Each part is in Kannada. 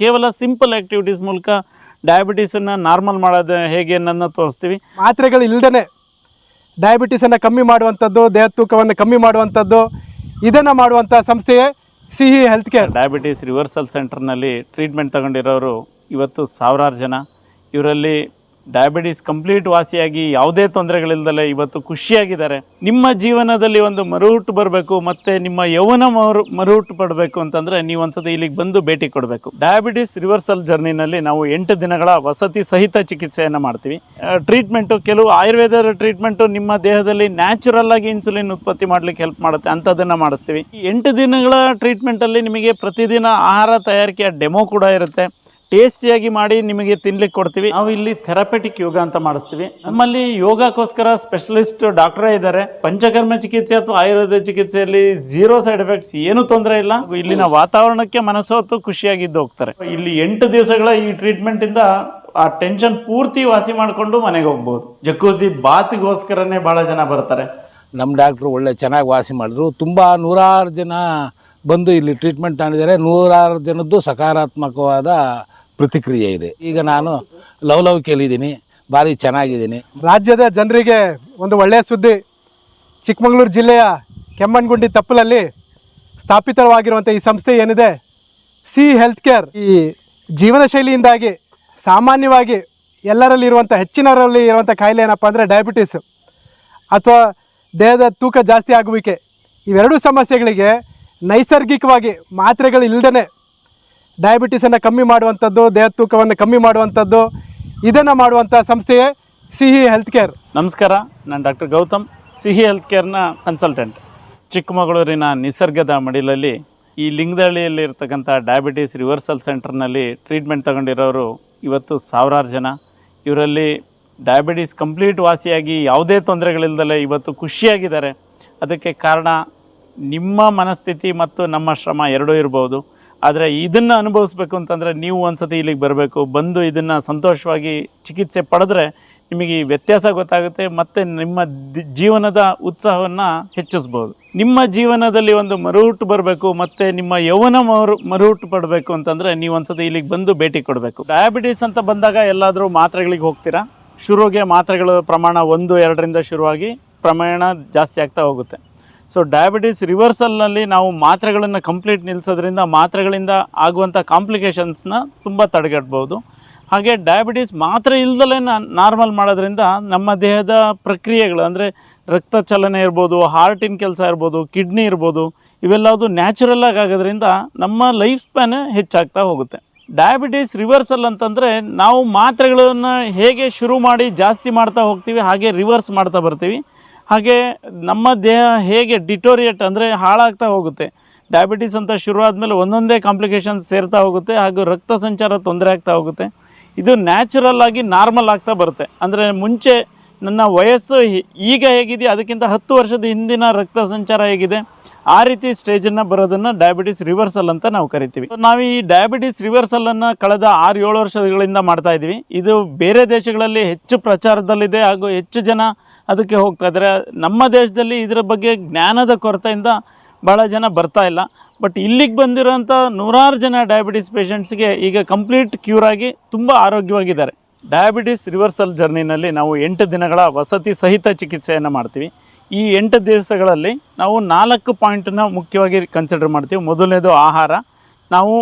ಕೇವಲ ಸಿಂಪಲ್ ಆ್ಯಕ್ಟಿವಿಟೀಸ್ ಮೂಲಕ ಡಯಾಬಿಟೀಸನ್ನು ನಾರ್ಮಲ್ ಮಾಡೋದು ಹೇಗೆ ಅನ್ನೋದನ್ನ ತೋರಿಸ್ತೀವಿ. ಮಾತ್ರೆಗಳು ಇಲ್ಲದೇ ಡಯಾಬಿಟೀಸನ್ನು ಕಮ್ಮಿ ಮಾಡುವಂಥದ್ದು ದೇಹ ತೂಕವನ್ನು ಕಮ್ಮಿ ಮಾಡುವಂಥದ್ದು ಇದನ್ನು ಮಾಡುವಂಥ ಸಂಸ್ಥೆಯೇ Sihi health care diabetes reversal ಸೆಂಟರ್ನಲ್ಲಿ ಟ್ರೀಟ್ಮೆಂಟ್ ತಗೊಂಡಿರೋರು ಇವತ್ತು ಸಾವಿರಾರು ಜನ. ಇವರಲ್ಲಿ ಡಯಾಬಿಟೀಸ್ ಕಂಪ್ಲೀಟ್ ವಾಸಿಯಾಗಿ ಯಾವುದೇ ತೊಂದರೆಗಳಿಲ್ಲದಲ್ಲೇ ಇವತ್ತು ಖುಷಿಯಾಗಿದ್ದಾರೆ. ನಿಮ್ಮ ಜೀವನದಲ್ಲಿ ಒಂದು ಮರುಹುಟ್ಟು ಬರಬೇಕು, ಮತ್ತು ನಿಮ್ಮ ಯೌವನ ಮರು ಮರುಹುಟ್ಟು ಪಡಬೇಕು ಅಂತಂದರೆ ನೀವು ಒಂದ್ಸತಿ ಇಲ್ಲಿಗೆ ಬಂದು ಭೇಟಿ ಕೊಡಬೇಕು. ಡಯಾಬಿಟೀಸ್ ರಿವರ್ಸಲ್ ಜರ್ನಿನಲ್ಲಿ ನಾವು ಎಂಟು ದಿನಗಳ ವಸತಿ ಸಹಿತ ಚಿಕಿತ್ಸೆಯನ್ನು ಮಾಡ್ತೀವಿ. ಟ್ರೀಟ್ಮೆಂಟು, ಕೆಲವು ಆಯುರ್ವೇದದ ಟ್ರೀಟ್ಮೆಂಟು ನಿಮ್ಮ ದೇಹದಲ್ಲಿ ನ್ಯಾಚುರಲ್ ಆಗಿ ಇನ್ಸುಲಿನ್ ಉತ್ಪತ್ತಿ ಮಾಡಲಿಕ್ಕೆ ಹೆಲ್ಪ್ ಮಾಡುತ್ತೆ, ಅಂಥದ್ದನ್ನು ಮಾಡಿಸ್ತೀವಿ. ಈ ಎಂಟು ದಿನಗಳ ಟ್ರೀಟ್ಮೆಂಟಲ್ಲಿ ನಿಮಗೆ ಪ್ರತಿದಿನ ಆಹಾರ ತಯಾರಿಕೆಯ ಡೆಮೋ ಕೂಡ ಇರುತ್ತೆ. ಟೇಸ್ಟಿಯಾಗಿ ಮಾಡಿ ನಿಮಗೆ ತಿನ್ಲಿಕ್ಕೆ ಕೊಡ್ತೀವಿ. ನಾವು ಇಲ್ಲಿ ಥೆರಪೆಟಿಕ್ ಯೋಗ ಅಂತ ಮಾಡಿಸ್ತೀವಿ. ನಮ್ಮಲ್ಲಿ ಯೋಗಕ್ಕೋಸ್ಕರ ಸ್ಪೆಷಲಿಸ್ಟ್ ಡಾಕ್ಟರೇ ಇದ್ದಾರೆ. ಪಂಚಕರ್ಮ ಚಿಕಿತ್ಸೆ ಅಥವಾ ಆಯುರ್ವೇದ ಚಿಕಿತ್ಸೆಯಲ್ಲಿ ಝೀರೋ ಸೈಡ್ ಎಫೆಕ್ಟ್ಸ್ ಏನು ತೊಂದರೆ ಇಲ್ಲ. ಇಲ್ಲಿನ ವಾತಾವರಣಕ್ಕೆ ಮನಸ್ಸೋತು ಖುಷಿಯಾಗಿದ್ದು ಹೋಗ್ತಾರೆ. ಇಲ್ಲಿ ಎಂಟು ದಿವಸಗಳ ಈ ಟ್ರೀಟ್ಮೆಂಟ್ ಇಂದ ಆ ಟೆನ್ಷನ್ ಪೂರ್ತಿ ವಾಸಿ ಮಾಡಿಕೊಂಡು ಮನೆಗೆ ಹೋಗ್ಬೋದು. ಜಕೋಸಿ ಬಾತಿಗೋಸ್ಕರನೇ ಬಹಳ ಜನ ಬರ್ತಾರೆ. ನಮ್ಮ ಡಾಕ್ಟ್ರು ಒಳ್ಳೆ ಚೆನ್ನಾಗಿ ವಾಸಿ ಮಾಡಿದ್ರು. ತುಂಬ ನೂರಾರು ಜನ ಬಂದು ಇಲ್ಲಿ ಟ್ರೀಟ್ಮೆಂಟ್ ತಗೊಂಡಿದ್ದಾರೆ. ನೂರಾರು ಜನದ್ದು ಸಕಾರಾತ್ಮಕವಾದ ಪ್ರತಿಕ್ರಿಯೆ ಇದೆ. ಈಗ ನಾನು ಲವ್ ಲವ್ ಕೇಳಿದ್ದೀನಿ, ಭಾರಿ ಚೆನ್ನಾಗಿದ್ದೀನಿ. ರಾಜ್ಯದ ಜನರಿಗೆ ಒಂದು ಒಳ್ಳೆಯ ಸುದ್ದಿ. ಚಿಕ್ಕಮಗಳೂರು ಜಿಲ್ಲೆಯ ಕೆಮ್ಮಣ್ಗುಂಡಿ ತಪ್ಪಲಲ್ಲಿ ಸ್ಥಾಪಿತವಾಗಿರುವಂಥ ಈ ಸಂಸ್ಥೆ ಏನಿದೆ? ಸಿ ಹೆಲ್ತ್ ಕೇರ್ ಈ ಜೀವನ ಶೈಲಿಯಿಂದಾಗಿ ಸಾಮಾನ್ಯವಾಗಿ ಎಲ್ಲರಲ್ಲಿ ಇರುವಂಥ, ಹೆಚ್ಚಿನವರಲ್ಲಿ ಇರುವಂಥ ಕಾಯಿಲೆ ಏನಪ್ಪ ಅಂದರೆ ಡಯಾಬಿಟಿಸ್ ಅಥವಾ ದೇಹದ ತೂಕ ಜಾಸ್ತಿ ಆಗುವಿಕೆ. ಇವೆರಡೂ ಸಮಸ್ಯೆಗಳಿಗೆ ನೈಸರ್ಗಿಕವಾಗಿ ಮಾತ್ರೆಗಳು ಇಲ್ಲದೇ ಡಯಾಬಿಟಿಸನ್ನು ಕಮ್ಮಿ ಮಾಡುವಂಥದ್ದು, ದೇಹ ತೂಕವನ್ನು ಕಮ್ಮಿ ಮಾಡುವಂಥದ್ದು, ಇದನ್ನು ಮಾಡುವಂಥ ಸಂಸ್ಥೆಯೇ ಸಿಹಿ ಹೆಲ್ತ್ ಕೇರ್ ನಮಸ್ಕಾರ, ನಾನು ಡಾಕ್ಟರ್ ಗೌತಮ್, ಸಿಹಿ ಹೆಲ್ತ್ ಕೇರ್ನ ಕನ್ಸಲ್ಟೆಂಟ್ ಚಿಕ್ಕಮಗಳೂರಿನ ನಿಸರ್ಗದ ಮಡಿಲಲ್ಲಿ ಈ ಲಿಂಗದಹಳ್ಳಿಯಲ್ಲಿ ಇರ್ತಕ್ಕಂಥ ಡಯಾಬಿಟೀಸ್ ರಿವರ್ಸಲ್ ಸೆಂಟರ್ನಲ್ಲಿ ಟ್ರೀಟ್ಮೆಂಟ್ ತಗೊಂಡಿರೋರು ಇವತ್ತು ಸಾವಿರಾರು ಜನ. ಇವರಲ್ಲಿ ಡಯಾಬಿಟೀಸ್ ಕಂಪ್ಲೀಟ್ ವಾಸಿಯಾಗಿ ಯಾವುದೇ ತೊಂದರೆಗಳಿಲ್ದಲೆ ಇವತ್ತು ಖುಷಿಯಾಗಿದ್ದಾರೆ. ಅದಕ್ಕೆ ಕಾರಣ ನಿಮ್ಮ ಮನಸ್ಥಿತಿ ಮತ್ತು ನಮ್ಮ ಶ್ರಮ ಎರಡೂ ಇರ್ಬೋದು. ಆದರೆ ಇದನ್ನು ಅನುಭವಿಸ್ಬೇಕು ಅಂತಂದರೆ ನೀವು ಒಂದ್ಸತಿ ಇಲ್ಲಿಗೆ ಬರಬೇಕು, ಬಂದು ಇದನ್ನು ಸಂತೋಷವಾಗಿ ಚಿಕಿತ್ಸೆ ಪಡೆದ್ರೆ ನಿಮಗೆ ಈ ವ್ಯತ್ಯಾಸ ಗೊತ್ತಾಗುತ್ತೆ ಮತ್ತು ನಿಮ್ಮ ಜೀವನದ ಉತ್ಸಾಹವನ್ನು ಹೆಚ್ಚಿಸ್ಬೋದು. ನಿಮ್ಮ ಜೀವನದಲ್ಲಿ ಒಂದು ಮರುಹುಟ್ಟು ಬರಬೇಕು ಮತ್ತು ನಿಮ್ಮ ಯೌವನ ಮರು ಮರುಹುಟ್ಟು ಪಡಬೇಕು ಅಂತಂದರೆ ನೀವು ಒಂದ್ಸತಿ ಇಲ್ಲಿಗೆ ಬಂದು ಭೇಟಿ ಕೊಡಬೇಕು. ಡಯಾಬಿಟೀಸ್ ಅಂತ ಬಂದಾಗ ಎಲ್ಲಾದರೂ ಮಾತ್ರೆಗಳಿಗೆ ಹೋಗ್ತೀರಾ? ಶುರುವಿಗೆ ಮಾತ್ರೆಗಳ ಪ್ರಮಾಣ ಒಂದು, ಎರಡರಿಂದ ಶುರುವಾಗಿ ಪ್ರಮಾಣ ಜಾಸ್ತಿ ಆಗ್ತಾ ಹೋಗುತ್ತೆ. ಸೊ ಡಯಾಬಿಟೀಸ್ ರಿವರ್ಸಲ್ನಲ್ಲಿ ನಾವು ಮಾತ್ರೆಗಳನ್ನು ಕಂಪ್ಲೀಟ್ ನಿಲ್ಲಿಸೋದ್ರಿಂದ ಮಾತ್ರೆಗಳಿಂದ ಆಗುವಂಥ ಕಾಂಪ್ಲಿಕೇಶನ್ಸ್ನ ತುಂಬ ತಡೆಗಟ್ಬೋದು. ಹಾಗೆ ಡಯಾಬಿಟೀಸ್ ಮಾತ್ರೆ ಇಲ್ದಲೇ ನಾರ್ಮಲ್ ಮಾಡೋದ್ರಿಂದ ನಮ್ಮ ದೇಹದ ಪ್ರಕ್ರಿಯೆಗಳು ಅಂದರೆ ರಕ್ತ ಚಲನೆ ಇರ್ಬೋದು ಹಾರ್ಟಿನ ಕೆಲಸ ಇರ್ಬೋದು ಕಿಡ್ನಿ ಇರ್ಬೋದು ಇವೆಲ್ಲದು ನ್ಯಾಚುರಲ್ಲಾಗಿ ಆಗೋದ್ರಿಂದ ನಮ್ಮ ಲೈಫ್ ಸ್ಪ್ಯಾನ್ ಹೆಚ್ಚಾಗ್ತಾ ಹೋಗುತ್ತೆ. ಡಯಾಬಿಟೀಸ್ ರಿವರ್ಸಲ್ ಅಂತಂದರೆ ನಾವು ಮಾತ್ರೆಗಳನ್ನು ಹೇಗೆ ಶುರು ಮಾಡಿ ಜಾಸ್ತಿ ಮಾಡ್ತಾ ಹೋಗ್ತೀವಿ ಹಾಗೆ ರಿವರ್ಸ್ ಮಾಡ್ತಾ ಬರ್ತೀವಿ. ಹಾಗೆ ನಮ್ಮ ದೇಹ ಹೇಗೆ ಡಿಟೋರಿಯೇಟ್ ಅಂದರೆ ಹಾಳಾಗ್ತಾ ಹೋಗುತ್ತೆ. ಡಯಾಬಿಟೀಸ್ ಅಂತ ಶುರು ಆದಮೇಲೆ ಒಂದೊಂದೇ ಕಾಂಪ್ಲಿಕೇಶನ್ಸ್ ಸೇರ್ತಾ ಹೋಗುತ್ತೆ ಹಾಗೂ ರಕ್ತ ಸಂಚಾರ ತೊಂದರೆ ಆಗ್ತಾ ಹೋಗುತ್ತೆ. ಇದು ನ್ಯಾಚುರಲ್ ಆಗಿ ನಾರ್ಮಲ್ ಆಗ್ತಾ ಬರುತ್ತೆ. ಅಂದರೆ ಮುಂಚೆ ನನ್ನ ವಯಸ್ಸು ಈಗ ಹೇಗಿದೆ, ಅದಕ್ಕಿಂತ ಹತ್ತು ವರ್ಷದ ಹಿಂದಿನ ರಕ್ತ ಸಂಚಾರ ಹೇಗಿದೆ, ಆ ರೀತಿ ಸ್ಟೇಜನ್ನು ಬರೋದನ್ನು ಡಯಾಬಿಟಿಸ್ ರಿವರ್ಸಲ್ ಅಂತ ನಾವು ಕರಿತೀವಿ. ನಾವು ಈ ಡಯಾಬಿಟಿಸ್ ರಿವರ್ಸಲನ್ನು ಕಳೆದ ಆರು ಏಳು ವರ್ಷಗಳಿಂದ ಮಾಡ್ತಾ ಇದ್ದೀವಿ ಇದು ಬೇರೆ ದೇಶಗಳಲ್ಲಿ ಹೆಚ್ಚು ಪ್ರಚಾರದಲ್ಲಿದೆ ಹಾಗೂ ಹೆಚ್ಚು ಜನ ಅದಕ್ಕೆ ಹೋಗ್ತಾ ಇದ್ದಾರೆ. ನಮ್ಮ ದೇಶದಲ್ಲಿ ಇದರ ಬಗ್ಗೆ ಜ್ಞಾನದ ಕೊರತೆಯಿಂದ ಭಾಳ ಜನ ಬರ್ತಾ ಇಲ್ಲ. ಬಟ್ ಇಲ್ಲಿಗೆ ಬಂದಿರೋಂಥ ನೂರಾರು ಜನ ಡಯಾಬಿಟಿಸ್ ಪೇಷಂಟ್ಸ್ಗೆ ಈಗ ಕಂಪ್ಲೀಟ್ ಕ್ಯೂರ್ ಆಗಿ ತುಂಬ ಆರೋಗ್ಯವಾಗಿದ್ದಾರೆ. ಡಯಾಬಿಟಿಸ್ ರಿವರ್ಸಲ್ ಜರ್ನಿನಲ್ಲಿ ನಾವು ಎಂಟು ದಿನಗಳ ವಸತಿ ಸಹಿತ ಚಿಕಿತ್ಸೆಯನ್ನು ಮಾಡ್ತೀವಿ. ಈ ಎಂಟು ದಿವಸಗಳಲ್ಲಿ ನಾವು ನಾಲ್ಕು ಪಾಯಿಂಟನ್ನ ಮುಖ್ಯವಾಗಿ ಕನ್ಸಿಡರ್ ಮಾಡ್ತೀವಿ. ಮೊದಲನೇದು ಆಹಾರ. ನಾವು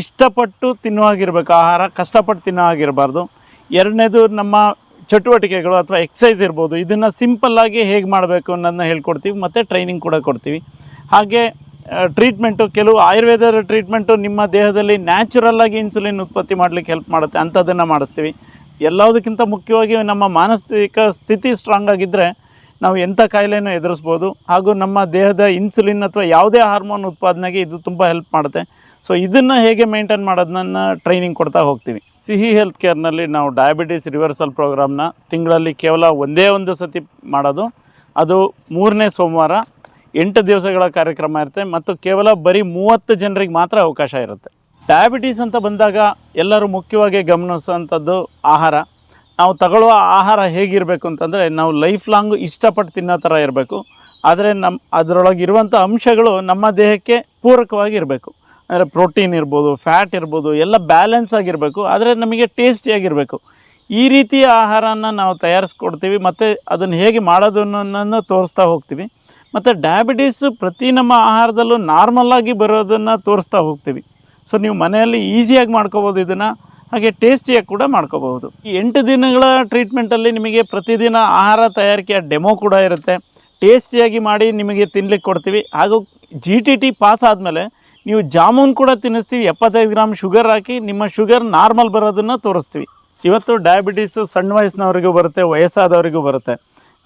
ಇಷ್ಟಪಟ್ಟು ತಿನ್ನುವಾಗಿರ್ಬೇಕು. ಆಹಾರ ಕಷ್ಟಪಟ್ಟು ತಿನ್ನುವಾಗಿರಬಾರ್ದು. ಎರಡನೇದು ನಮ್ಮ ಚಟುವಟಿಕೆಗಳು ಅಥವಾ ಎಕ್ಸಸೈಸ್ ಇರ್ಬೋದು, ಇದನ್ನು ಸಿಂಪಲ್ಲಾಗಿ ಹೇಗೆ ಮಾಡಬೇಕು ಅನ್ನೋದನ್ನ ಹೇಳ್ಕೊಡ್ತೀವಿ, ಮತ್ತು ಟ್ರೈನಿಂಗ್ ಕೂಡ ಕೊಡ್ತೀವಿ. ಹಾಗೆ ಟ್ರೀಟ್ಮೆಂಟು ಕೆಲವು ಆಯುರ್ವೇದದ ಟ್ರೀಟ್ಮೆಂಟು ನಿಮ್ಮ ದೇಹದಲ್ಲಿ ನ್ಯಾಚುರಲ್ಲಾಗಿ ಇನ್ಸುಲಿನ್ ಉತ್ಪತ್ತಿ ಮಾಡಲಿಕ್ಕೆ ಹೆಲ್ಪ್ ಮಾಡುತ್ತೆ, ಅಂಥದ್ದನ್ನು ಮಾಡಿಸ್ತೀವಿ. ಎಲ್ಲದಕ್ಕಿಂತ ಮುಖ್ಯವಾಗಿ ನಮ್ಮ ಮಾನಸಿಕ ಸ್ಥಿತಿ ಸ್ಟ್ರಾಂಗ್ ಆಗಿದ್ದರೆ ನಾವು ಎಂಥ ಕಾಯಿಲೆನೂ ಎದುರಿಸ್ಬೋದು, ಹಾಗೂ ನಮ್ಮ ದೇಹದ ಇನ್ಸುಲಿನ್ ಅಥವಾ ಯಾವುದೇ ಹಾರ್ಮೋನ್ ಉತ್ಪಾದನೆಗೆ ಇದು ತುಂಬ ಹೆಲ್ಪ್ ಮಾಡುತ್ತೆ. ಸೊ ಇದನ್ನು ಹೇಗೆ ಮೇಂಟೈನ್ ಮಾಡೋದನ್ನ ಟ್ರೈನಿಂಗ್ ಕೊಡ್ತಾ ಹೋಗ್ತೀವಿ ಸಿಹಿ ಹೆಲ್ತ್ ಕೇರ್ನಲ್ಲಿ ನಾವು ಡಯಾಬಿಟಿಸ್ ರಿವರ್ಸಲ್ ಪ್ರೋಗ್ರಾಮ್ನ ತಿಂಗಳಲ್ಲಿ ಕೇವಲ ಒಂದೇ ಒಂದು ಸತಿ ಮಾಡೋದು. ಅದು ಮೂರನೇ ಸೋಮವಾರ ಎಂಟು ದಿವಸಗಳ ಕಾರ್ಯಕ್ರಮ ಇರುತ್ತೆ ಮತ್ತು ಕೇವಲ ಬರೀ ಮೂವತ್ತು ಜನರಿಗೆ ಮಾತ್ರ ಅವಕಾಶ ಇರುತ್ತೆ. ಡಯಾಬಿಟೀಸ್ ಅಂತ ಬಂದಾಗ ಎಲ್ಲರೂ ಮುಖ್ಯವಾಗಿ ಗಮನಿಸುವಂಥದ್ದು ಆಹಾರ. ನಾವು ತಗೊಳ್ಳುವ ಆಹಾರ ಹೇಗಿರಬೇಕು ಅಂತಂದರೆ ನಾವು ಲೈಫ್ ಲಾಂಗ್ ಇಷ್ಟಪಟ್ಟು ತಿನ್ನೋ ಥರ ಇರಬೇಕು. ಆದರೆ ನಮ್ಮ ಅದರೊಳಗೆ ಇರುವಂಥ ಅಂಶಗಳು ನಮ್ಮ ದೇಹಕ್ಕೆ ಪೂರಕವಾಗಿ ಇರಬೇಕು. ಅಂದರೆ ಪ್ರೋಟೀನ್ ಇರ್ಬೋದು ಫ್ಯಾಟ್ ಇರ್ಬೋದು, ಎಲ್ಲ ಬ್ಯಾಲೆನ್ಸ್ ಆಗಿರಬೇಕು, ಆದರೆ ನಮಗೆ ಟೇಸ್ಟಿಯಾಗಿರಬೇಕು ಈ ರೀತಿಯ ಆಹಾರನ ನಾವು ತಯಾರಿಸ್ಕೊಡ್ತೀವಿ, ಮತ್ತು ಅದನ್ನು ಹೇಗೆ ಮಾಡೋದನ್ನು ತೋರಿಸ್ತಾ ಹೋಗ್ತೀವಿ. ಮತ್ತು ಡಯಾಬಿಟೀಸ್ ಪ್ರತಿ ನಮ್ಮ ಆಹಾರದಲ್ಲೂ ನಾರ್ಮಲ್ಲಾಗಿ ಬರೋದನ್ನು ತೋರಿಸ್ತಾ ಹೋಗ್ತೀವಿ. ಸೊ ನೀವು ಮನೆಯಲ್ಲಿ ಈಸಿಯಾಗಿ ಮಾಡ್ಕೋಬೋದು ಇದನ್ನು, ಹಾಗೆ ಟೇಸ್ಟಿಯಾಗಿ ಕೂಡ ಮಾಡ್ಕೋಬಹುದು. ಈ ಎಂಟು ದಿನಗಳ ಟ್ರೀಟ್ಮೆಂಟಲ್ಲಿ ನಿಮಗೆ ಪ್ರತಿದಿನ ಆಹಾರ ತಯಾರಿಕೆಯ ಡೆಮೋ ಕೂಡ ಇರುತ್ತೆ. ಟೇಸ್ಟಿಯಾಗಿ ಮಾಡಿ ನಿಮಗೆ ತಿನ್ಲಿಕ್ಕೆ ಕೊಡ್ತೀವಿ. ಹಾಗೂ ಜಿ ಟಿ ಟಿ ಪಾಸ್ ಆದಮೇಲೆ ನೀವು ಜಾಮೂನ್ ಕೂಡ ತಿನ್ನಿಸ್ತೀವಿ, ಎಪ್ಪತ್ತೈದು ಗ್ರಾಮ್ ಶುಗರ್ ಹಾಕಿ ನಿಮ್ಮ ಶುಗರ್ ನಾರ್ಮಲ್ ಬರೋದನ್ನು ತೋರಿಸ್ತೀವಿ. ಇವತ್ತು ಡಯಾಬಿಟೀಸು ಸಣ್ಣ ವಯಸ್ಸಿನವರಿಗೂ ಬರುತ್ತೆ, ವಯಸ್ಸಾದವರಿಗೂ ಬರುತ್ತೆ.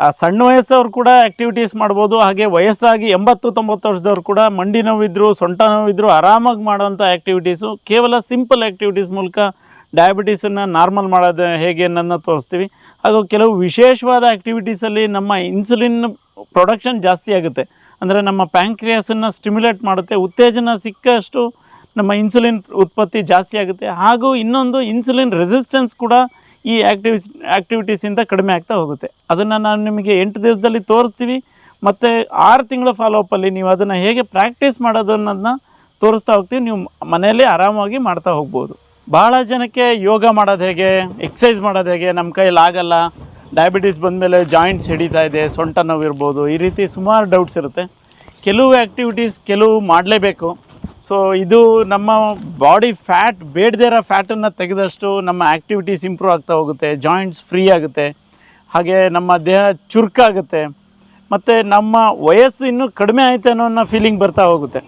ಆ ಸಣ್ಣ ವಯಸ್ಸವ್ರು ಕೂಡ ಆ್ಯಕ್ಟಿವಿಟೀಸ್ ಮಾಡ್ಬೋದು, ಹಾಗೆ ವಯಸ್ಸಾಗಿ ಎಂಬತ್ತು, ತೊಂಬತ್ತು ವರ್ಷದವ್ರು ಕೂಡ ಮಂಡಿ ನೋವಿದ್ರು, ಸೊಂಟ ನೋವಿದ್ರು ಆರಾಮಾಗಿ ಮಾಡೋಂಥ ಆ್ಯಕ್ಟಿವಿಟೀಸು ಕೇವಲ ಸಿಂಪಲ್ ಆ್ಯಕ್ಟಿವಿಟೀಸ್ ಮೂಲಕ ಡಯಾಬಿಟೀಸನ್ನು ನಾರ್ಮಲ್ ಮಾಡೋದು ಹೇಗೆ ಅನ್ನೋದನ್ನ ತೋರಿಸ್ತೀವಿ. ಹಾಗೂ ಕೆಲವು ವಿಶೇಷವಾದ ಆ್ಯಕ್ಟಿವಿಟೀಸಲ್ಲಿ ನಮ್ಮ ಇನ್ಸುಲಿನ್ ಪ್ರೊಡಕ್ಷನ್ ಜಾಸ್ತಿ ಆಗುತ್ತೆ. ಅಂದರೆ ನಮ್ಮ ಪ್ಯಾಂಕ್ರಿಯಾಸನ್ನು ಸ್ಟಿಮ್ಯುಲೇಟ್ ಮಾಡುತ್ತೆ, ಉತ್ತೇಜನ ಸಿಕ್ಕಷ್ಟು ನಮ್ಮ ಇನ್ಸುಲಿನ್ ಉತ್ಪತ್ತಿ ಜಾಸ್ತಿ ಆಗುತ್ತೆ. ಹಾಗೂ ಇನ್ನೊಂದು ಇನ್ಸುಲಿನ್ ರೆಸಿಸ್ಟೆನ್ಸ್ ಕೂಡ ಈ ಆ್ಯಕ್ಟಿವಿಸ್ ಆ್ಯಕ್ಟಿವಿಟೀಸಿಂದ ಕಡಿಮೆ ಆಗ್ತಾ ಹೋಗುತ್ತೆ. ಅದನ್ನು ನಾನು ನಿಮಗೆ ಎಂಟು ದಿವಸದಲ್ಲಿ ತೋರಿಸ್ತೀವಿ. ಮತ್ತು ಆರು ತಿಂಗಳ ಫಾಲೋಅಪ್ಪಲ್ಲಿ ನೀವು ಅದನ್ನು ಹೇಗೆ ಪ್ರಾಕ್ಟೀಸ್ ಮಾಡೋದು ಅನ್ನೋದನ್ನ ತೋರಿಸ್ತಾ ಹೋಗ್ತೀವಿ. ನೀವು ಮನೆಯಲ್ಲಿ ಆರಾಮಾಗಿ ಮಾಡ್ತಾ ಹೋಗ್ಬೋದು. ಭಾಳ ಜನಕ್ಕೆ ಯೋಗ ಮಾಡೋದು ಹೇಗೆ ಎಕ್ಸಸೈಸ್ ಮಾಡೋದು ಹೇಗೆ ನಮ್ಮ ಕೈಯಲ್ಲಿ ಆಗಲ್ಲ ಡಯಾಬಿಟೀಸ್ ಬಂದಮೇಲೆ ಜಾಯಿಂಟ್ಸ್ ಹಿಡಿತಾ ಇದೆ, ಸೊಂಟ ನೋವು ಇರ್ಬೋದು, ಈ ರೀತಿ ಸುಮಾರು ಡೌಟ್ಸ್ ಇರುತ್ತೆ. ಕೆಲವು ಆ್ಯಕ್ಟಿವಿಟೀಸ್ ಕೆಲವು ಮಾಡಲೇಬೇಕು. ಸೊ ಇದು ನಮ್ಮ ಬಾಡಿ ಫ್ಯಾಟ್ ಬೇಡದೇ ಇರೋ ಫ್ಯಾಟನ್ನು ತೆಗೆದಷ್ಟು ನಮ್ಮ ಆ್ಯಕ್ಟಿವಿಟೀಸ್ ಇಂಪ್ರೂವ್ ಆಗ್ತಾ ಹೋಗುತ್ತೆ ಜಾಯಿಂಟ್ಸ್ ಫ್ರೀ ಆಗುತ್ತೆ. ಹಾಗೆ ನಮ್ಮ ದೇಹ ಚುರುಕಾಗುತ್ತೆ. ಮತ್ತು ನಮ್ಮ ವಯಸ್ಸು ಇನ್ನೂ ಕಡಿಮೆ ಆಯಿತು ಅನ್ನೋ ಫೀಲಿಂಗ್ ಬರ್ತಾ ಹೋಗುತ್ತೆ.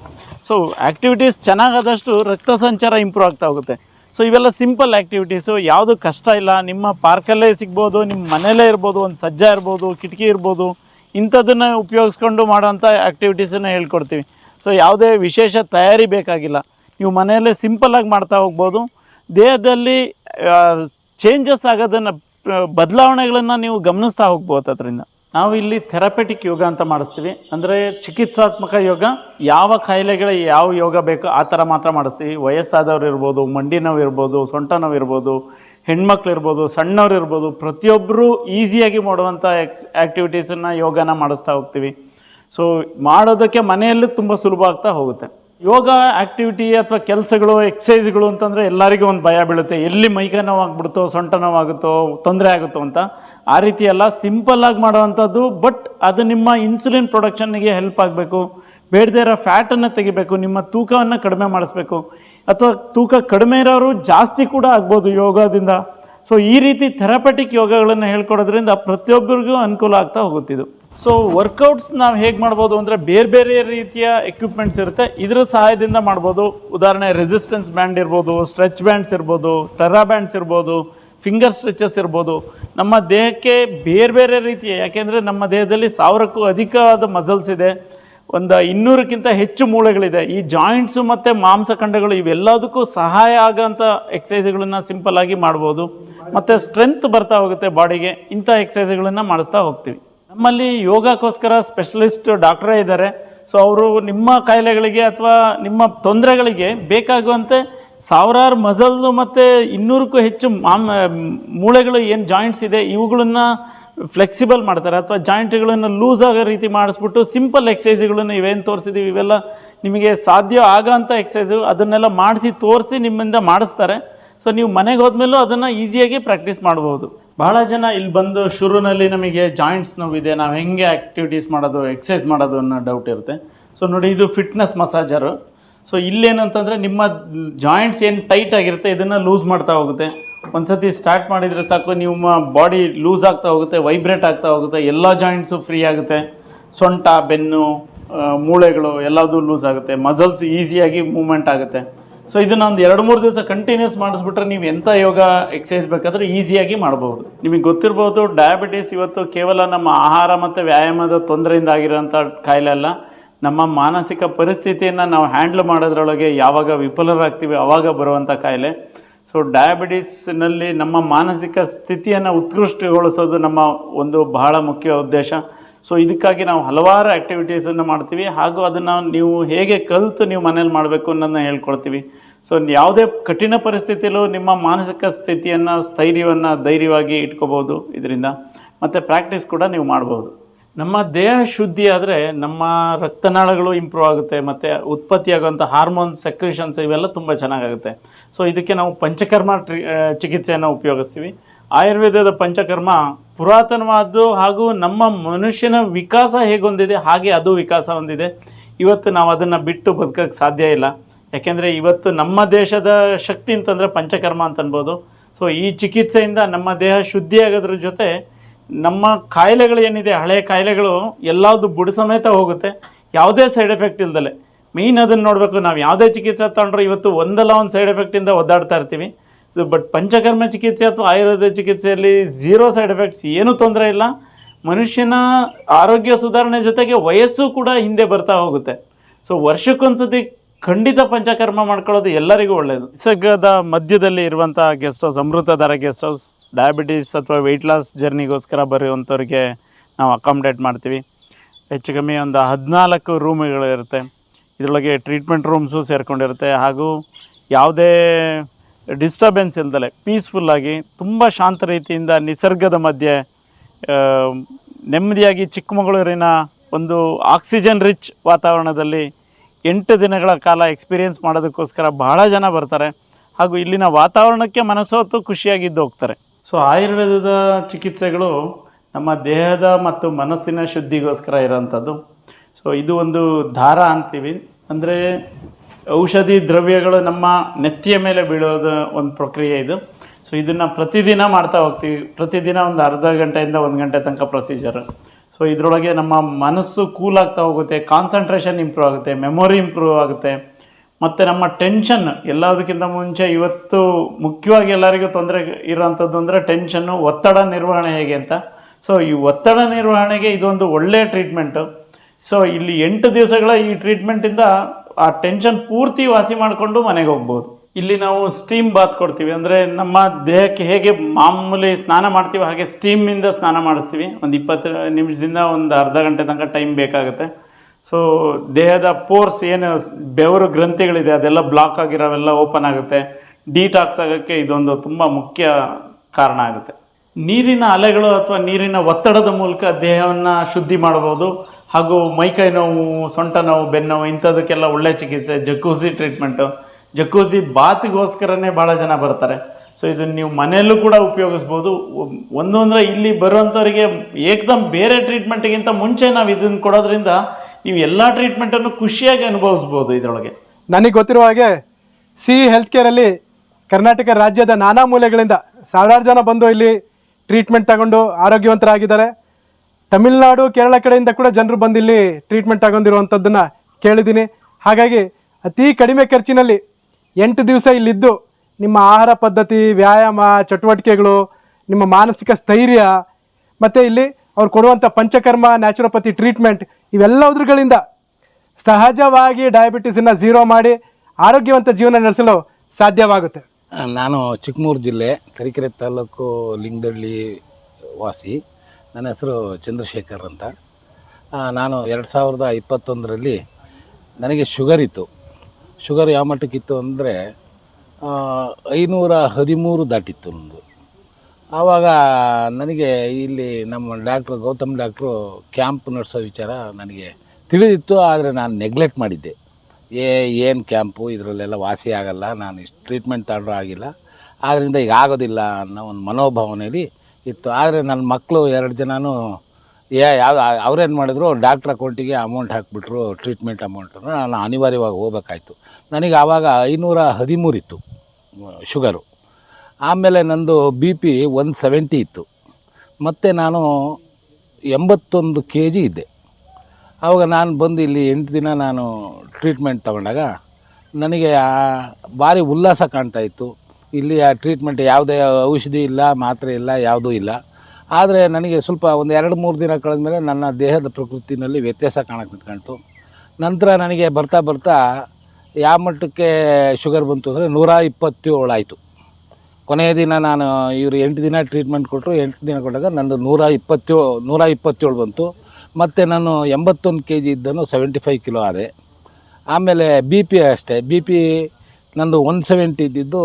ಸೊ ಆ್ಯಕ್ಟಿವಿಟೀಸ್ ಚೆನ್ನಾಗಾದಷ್ಟು ರಕ್ತ ಸಂಚಾರ ಇಂಪ್ರೂವ್ ಆಗ್ತಾ ಹೋಗುತ್ತೆ. ಸೊ ಇವೆಲ್ಲ ಸಿಂಪಲ್ ಆ್ಯಕ್ಟಿವಿಟೀಸು ಯಾವುದು ಕಷ್ಟ ಇಲ್ಲ, ನಿಮ್ಮ ಪಾರ್ಕಲ್ಲೇ ಸಿಗ್ಬೋದು, ನಿಮ್ಮ ಮನೆಯಲ್ಲೇ ಇರ್ಬೋದು, ಒಂದು ಸಜ್ಜ ಇರ್ಬೋದು, ಕಿಟಕಿ ಇರ್ಬೋದು, ಇಂಥದ್ದನ್ನು ಉಪಯೋಗಿಸ್ಕೊಂಡು ಮಾಡೋಂಥ ಆ್ಯಕ್ಟಿವಿಟೀಸನ್ನು ಹೇಳ್ಕೊಡ್ತೀವಿ. ಸೊ ಯಾವುದೇ ವಿಶೇಷ ತಯಾರಿ ಬೇಕಾಗಿಲ್ಲ. ನೀವು ಮನೆಯಲ್ಲೇ ಸಿಂಪಲ್ಲಾಗಿ ಮಾಡ್ತಾ ಹೋಗ್ಬೋದು. ದೇಹದಲ್ಲಿ ಚೇಂಜಸ್ ಆಗೋದನ್ನು ಬದಲಾವಣೆಗಳನ್ನು ನೀವು ಗಮನಿಸ್ತಾ ಹೋಗ್ಬೋದು ಅದರಿಂದ. ನಾವು ಇಲ್ಲಿ ಥೆರಪೆಟಿಕ್ ಯೋಗ ಅಂತ ಮಾಡಿಸ್ತೀವಿ. ಅಂದರೆ ಚಿಕಿತ್ಸಾತ್ಮಕ ಯೋಗ, ಯಾವ ಕಾಯಿಲೆಗಳ ಯಾವ ಯೋಗ ಬೇಕೋ ಆ ಥರ ಮಾತ್ರ ಮಾಡಿಸ್ತೀವಿ. ವಯಸ್ಸಾದವ್ರು ಇರ್ಬೋದು ಮಂಡಿ ನೋವು ಇರ್ಬೋದು ಸೊಂಟ ನೋವು ಇರ್ಬೋದು, ಹೆಣ್ಮಕ್ಳು ಇರ್ಬೋದು, ಸಣ್ಣವ್ರು ಇರ್ಬೋದು ಪ್ರತಿಯೊಬ್ಬರು ಈಸಿಯಾಗಿ ಮಾಡುವಂಥ ಎಕ್ಸ್ ಆ್ಯಕ್ಟಿವಿಟೀಸನ್ನು ಯೋಗನ ಮಾಡಿಸ್ತಾ ಹೋಗ್ತೀವಿ. ಸೊ ಮಾಡೋದಕ್ಕೆ ಮನೆಯಲ್ಲೂ ತುಂಬ ಸುಲಭ ಆಗ್ತಾ ಹೋಗುತ್ತೆ. ಯೋಗ ಆ್ಯಕ್ಟಿವಿಟಿ ಅಥವಾ ಕೆಲಸಗಳು ಎಕ್ಸಸೈಸ್ಗಳು ಅಂತಂದರೆ ಎಲ್ಲರಿಗೂ ಒಂದು ಭಯ ಬೀಳುತ್ತೆ. ಎಲ್ಲಿ ಮೈಕ ನೋವಾಗ್ಬಿಡ್ತೋ ಸೊಂಟ ನೋವಾಗುತ್ತೋ ತೊಂದರೆ ಆಗುತ್ತೋ ಅಂತ. ಆ ರೀತಿ ಎಲ್ಲ ಸಿಂಪಲ್ಲಾಗಿ ಮಾಡುವಂಥದ್ದು ಬಟ್ ಅದು ನಿಮ್ಮ ಇನ್ಸುಲಿನ್ ಪ್ರೊಡಕ್ಷನ್ನಿಗೆ ಹೆಲ್ಪ್ ಆಗಬೇಕು. ಬೇಡದೇ ಇರೋ ಫ್ಯಾಟನ್ನು ತೆಗಿಬೇಕು, ನಿಮ್ಮ ತೂಕವನ್ನು ಕಡಿಮೆ ಮಾಡಿಸ್ಬೇಕು. ಅಥವಾ ತೂಕ ಕಡಿಮೆ ಇರೋರು ಜಾಸ್ತಿ ಕೂಡ ಆಗ್ಬೋದು ಯೋಗದಿಂದ. ಸೊ ಈ ರೀತಿ ಥೆರಪೆಟಿಕ್ ಯೋಗಗಳನ್ನು ಹೇಳ್ಕೊಡೋದ್ರಿಂದ ಪ್ರತಿಯೊಬ್ಬರಿಗೂ ಅನುಕೂಲ ಆಗ್ತಾ ಹೋಗುತ್ತಿದ್ದು ಸೊ ವರ್ಕೌಟ್ಸ್ ನಾವು ಹೇಗೆ ಮಾಡ್ಬೋದು ಅಂದರೆ ಬೇರೆ ಬೇರೆ ರೀತಿಯ ಎಕ್ವಿಪ್ಮೆಂಟ್ಸ್ ಇರುತ್ತೆ. ಇದರ ಸಹಾಯದಿಂದ ಮಾಡ್ಬೋದು. ಉದಾಹರಣೆ ರೆಸಿಸ್ಟೆನ್ಸ್ ಬ್ಯಾಂಡ್ ಇರ್ಬೋದು ಸ್ಟ್ರೆಚ್ ಬ್ಯಾಂಡ್ಸ್ ಇರ್ಬೋದು ಟೆರಾ ಬ್ಯಾಂಡ್ಸ್ ಇರ್ಬೋದು ಫಿಂಗರ್ ಸ್ಟ್ರೆಚಸ್ ಇರ್ಬೋದು. ನಮ್ಮ ದೇಹಕ್ಕೆ ಬೇರೆ ಬೇರೆ ರೀತಿಯ, ಯಾಕೆಂದರೆ ನಮ್ಮ ದೇಹದಲ್ಲಿ ಸಾವಿರಕ್ಕೂ ಅಧಿಕವಾದ ಮಸಲ್ಸ್ ಇದೆ. ಒಂದು ಇನ್ನೂರಕ್ಕಿಂತ ಹೆಚ್ಚು ಮೂಳೆಗಳಿದೆ. ಈ ಜಾಯಿಂಟ್ಸು ಮತ್ತು ಮಾಂಸಖಂಡಗಳು ಇವೆಲ್ಲದಕ್ಕೂ ಸಹಾಯ ಆಗೋಂಥ ಎಕ್ಸಸೈಸ್ಗಳನ್ನು ಸಿಂಪಲ್ಲಾಗಿ ಮಾಡ್ಬೋದು. ಮತ್ತು ಸ್ಟ್ರೆಂತ್ ಬರ್ತಾ ಹೋಗುತ್ತೆ ಬಾಡಿಗೆ ಇಂಥ ಎಕ್ಸಸೈಸ್ಗಳನ್ನು ಮಾಡಿಸ್ತಾ ಹೋಗ್ತೀವಿ. ನಮ್ಮಲ್ಲಿ ಯೋಗಕ್ಕೋಸ್ಕರ ಸ್ಪೆಷಲಿಸ್ಟ್ ಡಾಕ್ಟ್ರೇ ಇದ್ದಾರೆ. ಸೊ ಅವರು ನಿಮ್ಮ ಕಾಯಿಲೆಗಳಿಗೆ ಅಥವಾ ನಿಮ್ಮ ತೊಂದರೆಗಳಿಗೆ ಬೇಕಾಗುವಂತೆ ಸಾವಿರಾರು ಮಸಲ್ಲು ಮತ್ತು ಇನ್ನೂರಕ್ಕೂ ಹೆಚ್ಚು ಮಾಮ್, ಮೂಳೆಗಳು ಏನು ಜಾಯಿಂಟ್ಸ್ ಇದೆ, ಇವುಗಳನ್ನು ಫ್ಲೆಕ್ಸಿಬಲ್ ಮಾಡ್ತಾರೆ ಅಥವಾ ಜಾಯಿಂಟ್ಗಳನ್ನು ಲೂಸ್ ಆಗೋ ರೀತಿ ಮಾಡಿಸ್ಬಿಟ್ಟು ಸಿಂಪಲ್ ಎಕ್ಸಸೈಸ್ಗಳನ್ನು ಇವೇನು ತೋರಿಸಿದ್ದೀವಿ ಇವೆಲ್ಲ ನಿಮಗೆ ಸಾಧ್ಯ ಆಗೋಂಥ ಎಕ್ಸಸೈಸು ಅದನ್ನೆಲ್ಲ ಮಾಡಿಸಿ ತೋರಿಸಿ ನಿಮ್ಮಿಂದ ಮಾಡಿಸ್ತಾರೆ. ಸೊ ನೀವು ಮನೆಗೆ ಹೋದ್ಮೇಲೂ ಅದನ್ನು ಈಸಿಯಾಗಿ ಪ್ರಾಕ್ಟೀಸ್ ಮಾಡ್ಬೋದು. ಭಾಳ ಜನ ಇಲ್ಲಿ ಬಂದು ಶುರುನಲ್ಲಿ ನಮಗೆ ಜಾಯಿಂಟ್ಸ್ ನೋವಿದೆ, ನಾವು ಹೆಂಗೆ ಆ್ಯಕ್ಟಿವಿಟೀಸ್ ಮಾಡೋದು ಎಕ್ಸಸೈಸ್ ಮಾಡೋದು ಅನ್ನೋ ಡೌಟ್ ಇರುತ್ತೆ. ಸೊ ನೋಡಿ, ಇದು ಫಿಟ್ನೆಸ್ ಮಸಾಜರು ಸೊ ಇಲ್ಲೇನಂತಂದರೆ ನಿಮ್ಮ ಜಾಯಿಂಟ್ಸ್ ಏನು ಟೈಟ್ ಆಗಿರುತ್ತೆ, ಇದನ್ನು ಲೂಸ್ ಮಾಡ್ತಾ ಹೋಗುತ್ತೆ. ಒಂದ್ಸತಿ ಸ್ಟಾರ್ಟ್ ಮಾಡಿದರೆ ಸಾಕು, ನಿಮ್ಮ ಬಾಡಿ ಲೂಸ್ ಆಗ್ತಾ ಹೋಗುತ್ತೆ ವೈಬ್ರೇಟ್ ಆಗ್ತಾ ಹೋಗುತ್ತೆ, ಎಲ್ಲ ಜಾಯಿಂಟ್ಸು ಫ್ರೀ ಆಗುತ್ತೆ. ಸೊಂಟ, ಬೆನ್ನು ಮೂಳೆಗಳು ಎಲ್ಲದೂ ಲೂಸ್ ಆಗುತ್ತೆ. ಮಸಲ್ಸ್ ಈಸಿಯಾಗಿ ಮೂವ್ಮೆಂಟ್ ಆಗುತ್ತೆ. ಸೊ ಇದನ್ನ ಒಂದು ಎರಡು ಮೂರು ದಿವಸ ಕಂಟಿನ್ಯೂಸ್ ಮಾಡಿಸ್ಬಿಟ್ರೆ ನೀವು ಎಂಥ ಯೋಗ ಎಕ್ಸಸೈಸ್ ಬೇಕಾದರೂ ಈಸಿಯಾಗಿ ಮಾಡ್ಬೋದು. ನಿಮಗೆ ಗೊತ್ತಿರ್ಬೋದು ಡಯಾಬಿಟೀಸ್ ಇವತ್ತು ಕೇವಲ ನಮ್ಮ ಆಹಾರ ಮತ್ತು ವ್ಯಾಯಾಮದ ತೊಂದರೆಯಿಂದ ಆಗಿರೋಂಥ ಕಾಯಿಲೆ ಅಲ್ಲ. ನಮ್ಮ ಮಾನಸಿಕ ಪರಿಸ್ಥಿತಿಯನ್ನು ನಾವು ಹ್ಯಾಂಡ್ಲ್ ಮಾಡೋದ್ರೊಳಗೆ ಯಾವಾಗ ವಿಫಲರಾಗ್ತೀವಿ ಆವಾಗ ಬರುವಂಥ ಕಾಯಿಲೆ. ಸೊ ಡಯಾಬಿಟೀಸ್ನಲ್ಲಿ ನಮ್ಮ ಮಾನಸಿಕ ಸ್ಥಿತಿಯನ್ನು ಉತ್ಕೃಷ್ಟಗೊಳಿಸೋದು ನಮ್ಮ ಒಂದು ಬಹಳ ಮುಖ್ಯ ಉದ್ದೇಶ. ಸೊ ಇದಕ್ಕಾಗಿ ನಾವು ಹಲವಾರು ಆ್ಯಕ್ಟಿವಿಟೀಸನ್ನು ಮಾಡ್ತೀವಿ. ಹಾಗೂ ಅದನ್ನು ನೀವು ಹೇಗೆ ಕಲಿತು ನೀವು ಮನೇಲಿ ಮಾಡಬೇಕು ಅನ್ನೋದನ್ನು ಹೇಳ್ಕೊಡ್ತೀವಿ. ಸೊ ಯಾವುದೇ ಕಠಿಣ ಪರಿಸ್ಥಿತಿಯಲ್ಲೂ ನಿಮ್ಮ ಮಾನಸಿಕ ಸ್ಥಿತಿಯನ್ನು, ಸ್ಥೈರ್ಯವನ್ನು ಧೈರ್ಯವಾಗಿ ಇಟ್ಕೋಬೋದು ಇದರಿಂದ. ಮತ್ತು ಪ್ರಾಕ್ಟೀಸ್ ಕೂಡ ನೀವು ಮಾಡ್ಬೋದು. ನಮ್ಮ ದೇಹ ಶುದ್ಧಿ ಆದರೆ ನಮ್ಮ ರಕ್ತನಾಳಗಳು ಇಂಪ್ರೂವ್ ಆಗುತ್ತೆ, ಮತ್ತು ಉತ್ಪತ್ತಿಯಾಗುವಂಥ ಹಾರ್ಮೋನ್ ಸೆಕ್ರೇಷನ್ಸ್ ಇವೆಲ್ಲ ತುಂಬ ಚೆನ್ನಾಗಾಗುತ್ತೆ. ಸೊ ಇದಕ್ಕೆ ನಾವು ಪಂಚಕರ್ಮ ಟ್ರೀ ಚಿಕಿತ್ಸೆಯನ್ನು ಉಪಯೋಗಿಸ್ತೀವಿ. ಆಯುರ್ವೇದದ ಪಂಚಕರ್ಮ ಪುರಾತನವಾದ್ದು ಹಾಗೂ ನಮ್ಮ ಮನುಷ್ಯನ ವಿಕಾಸ ಹೇಗೊಂದಿದೆ ಹಾಗೆ ಅದು ವಿಕಾಸ ಹೊಂದಿದೆ. ಇವತ್ತು ನಾವು ಅದನ್ನು ಬಿಟ್ಟು ಬದುಕೋಕ್ಕೆ ಸಾಧ್ಯ ಇಲ್ಲ. ಯಾಕೆಂದರೆ ಇವತ್ತು ನಮ್ಮ ದೇಶದ ಶಕ್ತಿ ಅಂತಂದರೆ ಪಂಚಕರ್ಮ ಅಂತ ಅನ್ಬೋದು. ಸೊ ಈ ಚಿಕಿತ್ಸೆಯಿಂದ ನಮ್ಮ ದೇಹ ಶುದ್ಧಿಯಾಗೋದ್ರ ಜೊತೆ ನಮ್ಮ ಕಾಯಿಲೆಗಳು ಏನಿದೆ, ಹಳೆ ಕಾಯಿಲೆಗಳು ಎಲ್ಲದು ಬುಡ ಸಮೇತ ಹೋಗುತ್ತೆ. ಯಾವುದೇ ಸೈಡ್ ಎಫೆಕ್ಟ್ ಇಲ್ದಲೆ. ಮೇಯ್ನ್ ಅದನ್ನು ನೋಡಬೇಕು, ನಾವು ಯಾವುದೇ ಚಿಕಿತ್ಸೆ ತಗೊಂಡ್ರೆ ಇವತ್ತು ಒಂದಲ್ಲ ಒಂದು ಸೈಡ್ ಎಫೆಕ್ಟಿಂದ ಒದ್ದಾಡ್ತಾ ಇರ್ತೀವಿ. ಬಟ್ ಪಂಚಕರ್ಮ ಚಿಕಿತ್ಸೆ ಅಥವಾ ಆಯುರ್ವೇದ ಚಿಕಿತ್ಸೆಯಲ್ಲಿ ಝೀರೋ ಸೈಡ್ ಎಫೆಕ್ಟ್ಸ್ ಏನೂ ತೊಂದರೆ ಇಲ್ಲ. ಮನುಷ್ಯನ ಆರೋಗ್ಯ ಸುಧಾರಣೆ ಜೊತೆಗೆ ವಯಸ್ಸು ಕೂಡ ಹಿಂದೆ ಬರ್ತಾ ಹೋಗುತ್ತೆ. ಸೊ ವರ್ಷಕ್ಕೊಂದ್ಸತಿ ಖಂಡಿತ ಪಂಚಕರ್ಮ ಮಾಡ್ಕೊಳ್ಳೋದು ಎಲ್ಲರಿಗೂ ಒಳ್ಳೆಯದು ಸಗದ ಮಧ್ಯದಲ್ಲಿ ಇರುವಂಥ guest house Amritdhara guest house diabetes ಅಥವಾ ವೆಯ್ಟ್ ಲಾಸ್ ಜರ್ನಿಗೋಸ್ಕರ ಬರೆಯುವಂಥವ್ರಿಗೆ ನಾವು ಅಕಾಮಡೇಟ್ ಮಾಡ್ತೀವಿ. ಹೆಚ್ಚು ಕಮ್ಮಿ ಒಂದು ಹದಿನಾಲ್ಕು ರೂಮ್ಗಳಿರುತ್ತೆ ಇದರೊಳಗೆ ಟ್ರೀಟ್ಮೆಂಟ್ ರೂಮ್ಸು ಸೇರಿಕೊಂಡಿರುತ್ತೆ. ಹಾಗೂ ಯಾವುದೇ ಡಿಸ್ಟರ್ಬೆನ್ಸ್ ಇಲ್ದಲೆ ಪೀಸ್ಫುಲ್ಲಾಗಿ ತುಂಬ ಶಾಂತ ರೀತಿಯಿಂದ ನಿಸರ್ಗದ ಮಧ್ಯೆ ನೆಮ್ಮದಿಯಾಗಿ ಚಿಕ್ಕಮಗಳೂರಿನ ಒಂದು ಆಕ್ಸಿಜನ್ ರಿಚ್ ವಾತಾವರಣದಲ್ಲಿ ಎಂಟು ದಿನಗಳ ಕಾಲ ಎಕ್ಸ್ಪೀರಿಯೆನ್ಸ್ ಮಾಡೋದಕ್ಕೋಸ್ಕರ ಬಹಳ ಜನ ಬರ್ತಾರೆ. ಹಾಗೂ ಇಲ್ಲಿನ ವಾತಾವರಣಕ್ಕೆ ಮನಸ್ಸೋತು ಖುಷಿಯಾಗಿದ್ದು ಹೋಗ್ತಾರೆ. ಸೊ ಆಯುರ್ವೇದದ ಚಿಕಿತ್ಸೆಗಳು ನಮ್ಮ ದೇಹದ ಮತ್ತು ಮನಸ್ಸಿನ ಶುದ್ಧಿಗೋಸ್ಕರ ಇರೋವಂಥದ್ದು ಸೊ ಇದು ಒಂದು ದಾರ ಅಂತೀವಿ. ಅಂದರೆ ಔಷಧಿ ದ್ರವ್ಯಗಳು ನಮ್ಮ ನೆತ್ತಿಯ ಮೇಲೆ ಬೀಳೋದು ಒಂದು ಪ್ರಕ್ರಿಯೆ ಇದು. ಸೊ ಇದನ್ನು ಪ್ರತಿದಿನ ಮಾಡ್ತಾ ಹೋಗ್ತೀವಿ. ಪ್ರತಿದಿನ ಒಂದು ಅರ್ಧ ಗಂಟೆಯಿಂದ ಒಂದು ಗಂಟೆ ತನಕ ಪ್ರೊಸೀಜರ್ ಸೊ ಇದರೊಳಗೆ ನಮ್ಮ ಮನಸ್ಸು ಕೂಲ್ ಆಗ್ತಾ ಹೋಗುತ್ತೆ. ಕಾನ್ಸಂಟ್ರೇಷನ್ ಇಂಪ್ರೂವ್ ಆಗುತ್ತೆ. ಮೆಮೊರಿ ಇಂಪ್ರೂವ್ ಆಗುತ್ತೆ. ಮತ್ತು ನಮ್ಮ ಟೆನ್ಷನ್ ಎಲ್ಲದಕ್ಕಿಂತ ಮುಂಚೆ ಇವತ್ತು ಮುಖ್ಯವಾಗಿ ಎಲ್ಲರಿಗೂ ತೊಂದರೆ ಇರೋವಂಥದ್ದು ಅಂದರೆ ಟೆನ್ಷನ್ನು ಒತ್ತಡ ನಿರ್ವಹಣೆ ಹೇಗೆ ಅಂತ. ಸೊ ಈ ಒತ್ತಡ ನಿರ್ವಹಣೆಗೆ ಇದೊಂದು ಒಳ್ಳೆಯ ಟ್ರೀಟ್ಮೆಂಟು ಸೊ ಇಲ್ಲಿ ಎಂಟು ದಿವಸಗಳ ಈ ಟ್ರೀಟ್ಮೆಂಟಿಂದ ಆ ಟೆನ್ಷನ್ ಪೂರ್ತಿ ವಾಸಿ ಮಾಡಿಕೊಂಡು ಮನೆಗೆ ಹೋಗ್ಬೋದು. ಇಲ್ಲಿ ನಾವು ಸ್ಟೀಮ್ ಬಾತ್ ಕೊಡ್ತೀವಿ. ಅಂದರೆ ನಮ್ಮ ದೇಹಕ್ಕೆ ಹೇಗೆ ಮಾಮೂಲಿ ಸ್ನಾನ ಮಾಡ್ತೀವಿ ಹಾಗೆ ಸ್ಟೀಮಿಂದ ಸ್ನಾನ ಮಾಡಿಸ್ತೀವಿ. ಒಂದು ಇಪ್ಪತ್ತು ನಿಮಿಷದಿಂದ ಒಂದು ಅರ್ಧ ಗಂಟೆ ತನಕ ಟೈಮ್ ಬೇಕಾಗುತ್ತೆ. ಸೊ ದೇಹದ ಪೋರ್ಸ್ ಏನು ಬೆವರು ಗ್ರಂಥಿಗಳಿದೆ, ಅದೆಲ್ಲ ಬ್ಲಾಕ್ ಆಗಿರೋವೆಲ್ಲ ಓಪನ್ ಆಗುತ್ತೆ. ಡಿಟಾಕ್ಸ್ ಆಗೋಕ್ಕೆ ಇದೊಂದು ತುಂಬ ಮುಖ್ಯ ಕಾರಣ ಆಗುತ್ತೆ. ನೀರಿನ ಅಲೆಗಳು ಅಥವಾ ನೀರಿನ ಒತ್ತಡದ ಮೂಲಕ ದೇಹವನ್ನು ಶುದ್ಧಿ ಮಾಡ್ಬೋದು ಹಾಗೂ ಮೈಕೈ ನೋವು, ಸೊಂಟ ನೋವು ಬೆನ್ನೋವು ಇಂಥದಕ್ಕೆಲ್ಲ ಒಳ್ಳೆ ಚಿಕಿತ್ಸೆ ಜಕೂಸಿ ಟ್ರೀಟ್ಮೆಂಟು ಜಕ್ಕೂಸಿ ಬಾತಿಗೋಸ್ಕರನೇ ಭಾಳ ಜನ ಬರ್ತಾರೆ. ಸೊ ಇದನ್ನು ನೀವು ಮನೆಯಲ್ಲೂ ಕೂಡ ಉಪಯೋಗಿಸ್ಬೋದು. ಒಂದು ಅಂದರೆ ಇಲ್ಲಿ ಬರುವಂಥವರಿಗೆ ಏಕದಮ್ ಬೇರೆ ಟ್ರೀಟ್ಮೆಂಟ್ಗಿಂತ ಮುಂಚೆ ನಾವು ಇದನ್ನು ಕೊಡೋದ್ರಿಂದ ನೀವು ಎಲ್ಲ ಟ್ರೀಟ್ಮೆಂಟನ್ನು ಖುಷಿಯಾಗಿ ಅನುಭವಿಸ್ಬೋದು ಇದರೊಳಗೆ. ನನಗೆ ಗೊತ್ತಿರುವ ಹಾಗೆ ಸಿ ಹೆಲ್ತ್ ಕೇರಲ್ಲಿ ಕರ್ನಾಟಕ ರಾಜ್ಯದ ನಾನಾ ಮೂಲೆಗಳಿಂದ ಸಾವಿರಾರು ಜನ ಬಂದು ಇಲ್ಲಿ ಟ್ರೀಟ್ಮೆಂಟ್ ತಗೊಂಡು ಆರೋಗ್ಯವಂತರಾಗಿದ್ದಾರೆ. ತಮಿಳುನಾಡು, ಕೇರಳ ಕಡೆಯಿಂದ ಕೂಡ ಜನರು ಬಂದು ಇಲ್ಲಿ ಟ್ರೀಟ್ಮೆಂಟ್ ತಗೊಂಡಿರುವಂಥದ್ದನ್ನು ಕೇಳಿದ್ದೀನಿ. ಹಾಗಾಗಿ ಅತಿ ಕಡಿಮೆ ಖರ್ಚಿನಲ್ಲಿ ಎಂಟು ದಿವಸ ಇಲ್ಲಿದ್ದು ನಿಮ್ಮ ಆಹಾರ ಪದ್ಧತಿ, ವ್ಯಾಯಾಮ, ಚಟುವಟಿಕೆಗಳು, ನಿಮ್ಮ ಮಾನಸಿಕ ಸ್ಥೈರ್ಯ, ಮತ್ತು ಇಲ್ಲಿ ಅವ್ರು ಕೊಡುವಂಥ ಪಂಚಕರ್ಮ, ನ್ಯಾಚುರೋಪತಿ ಟ್ರೀಟ್ಮೆಂಟ್ ಇವೆಲ್ಲವುದ್ರಗಳಿಂದ ಸಹಜವಾಗಿ ಡಯಾಬಿಟಿಸನ್ನು ಝೀರೋ ಮಾಡಿ ಆರೋಗ್ಯವಂತ ಜೀವನ ನಡೆಸಲು ಸಾಧ್ಯವಾಗುತ್ತೆ. ನಾನು ಚಿಕ್ಕಮೂರು ಜಿಲ್ಲೆ ತರೀಕೆರೆ ತಾಲೂಕು ಲಿಂಗದಳ್ಳಿ ವಾಸಿ. ನನ್ನ ಹೆಸರು ಚಂದ್ರಶೇಖರ್ ಅಂತ. ನಾನು ಎರಡು ಸಾವಿರದ ಇಪ್ಪತ್ತೊಂದರಲ್ಲಿ ನನಗೆ ಶುಗರ್ ಇತ್ತು. ಶುಗರ್ ಯಾವ ಮಟ್ಟಕ್ಕಿತ್ತು ಅಂದರೆ ಐನೂರ ಹದಿಮೂರು ದಾಟಿತ್ತು ನಮ್ಮದು ಆವಾಗ ನನಗೆ ಇಲ್ಲಿ ನಮ್ಮ ಡಾಕ್ಟ್ರು ಗೌತಮ್ ಡಾಕ್ಟ್ರು ಕ್ಯಾಂಪ್ ನಡೆಸೋ ವಿಚಾರ ನನಗೆ ತಿಳಿದಿತ್ತು, ಆದರೆ ನಾನು ನೆಗ್ಲೆಕ್ಟ್ ಮಾಡಿದ್ದೆ. ಏ, ಏನು ಕ್ಯಾಂಪು ಇದರಲ್ಲೆಲ್ಲ ವಾಸಿ ಆಗಲ್ಲ, ನಾನು ಇಷ್ಟು ಟ್ರೀಟ್ಮೆಂಟ್ ತಗೊಂಡ್ರೂ ಆಗಿಲ್ಲ. ಆದ್ದರಿಂದ ಈಗ ಆಗೋದಿಲ್ಲ ಅನ್ನೋ ಒಂದು ಮನೋಭಾವನೆಯಲ್ಲಿ ಇತ್ತು. ಆದರೆ ನನ್ನ ಮಕ್ಕಳು ಎರಡು ಜನನೂ ಏ ಯಾವ ಅವ್ರೇನು ಮಾಡಿದ್ರು ಡಾಕ್ಟ್ರ್ ಅಕೌಂಟಿಗೆ ಅಮೌಂಟ್ ಹಾಕಿಬಿಟ್ರು ಟ್ರೀಟ್ಮೆಂಟ್ ಅಮೌಂಟನ್ನು ನಾನು ಅನಿವಾರ್ಯವಾಗಿ ಹೋಗ್ಬೇಕಾಯ್ತು. ನನಗೆ ಆವಾಗ ಐನೂರ ಹದಿಮೂರು ಇತ್ತು ಶುಗರು ಆಮೇಲೆ ನಂದು ಬಿ ಪಿ ಒನ್ ಸೆವೆಂಟಿ ಇತ್ತು. ಮತ್ತು ನಾನು ಎಂಬತ್ತೊಂದು ಕೆ ಜಿ ಇದ್ದೆ. ಆವಾಗ ನಾನು ಬಂದು ಇಲ್ಲಿ ಎಂಟು ದಿನ ನಾನು ಟ್ರೀಟ್ಮೆಂಟ್ ತಗೊಂಡಾಗ ನನಗೆ ಭಾರಿ ಉಲ್ಲಾಸ ಕಾಣ್ತಾ ಇತ್ತು. ಇಲ್ಲಿ ಆ ಟ್ರೀಟ್ಮೆಂಟ್ ಯಾವುದೇ ಔಷಧಿ ಇಲ್ಲ, ಮಾತ್ರೆ ಇಲ್ಲ, ಯಾವುದೂ ಇಲ್ಲ. ಆದರೆ ನನಗೆ ಸ್ವಲ್ಪ ಒಂದು ಎರಡು ಮೂರು ದಿನ ಕಳೆದ ಮೇಲೆ ನನ್ನ ದೇಹದ ಪ್ರಕೃತಿನಲ್ಲಿ ವ್ಯತ್ಯಾಸ ಕಾಣಕ್ಕೆ ನಿಂತ್ಕೊಳ್ತು ನಂತರ ನನಗೆ ಬರ್ತಾ ಬರ್ತಾ ಯಾವ ಮಟ್ಟಕ್ಕೆ ಶುಗರ್ ಬಂತು ಅಂದರೆ ನೂರ ಇಪ್ಪತ್ತೇಳು ಆಯಿತು. ಕೊನೆಯ ದಿನ ನಾನು ಇವರು ಎಂಟು ದಿನ ಟ್ರೀಟ್ಮೆಂಟ್ ಕೊಟ್ಟರು ಎಂಟು ದಿನ ಕೊಟ್ಟಾಗ ನಂದು ನೂರ ಇಪ್ಪತ್ತೇಳು ನೂರ ಇಪ್ಪತ್ತೇಳು ಬಂತು. ಮತ್ತು ನಾನು ಎಂಬತ್ತೊಂದು ಕೆ ಜಿ ಇದ್ದನು ಸೆವೆಂಟಿ ಫೈವ್ ಕಿಲೋ ಆದೆ. ಆಮೇಲೆ ಬಿ ಪಿ ಅಷ್ಟೇ, ಬಿ ಪಿ ನಂದು ಒನ್ ಸೆವೆಂಟಿ ಇದ್ದಿದ್ದು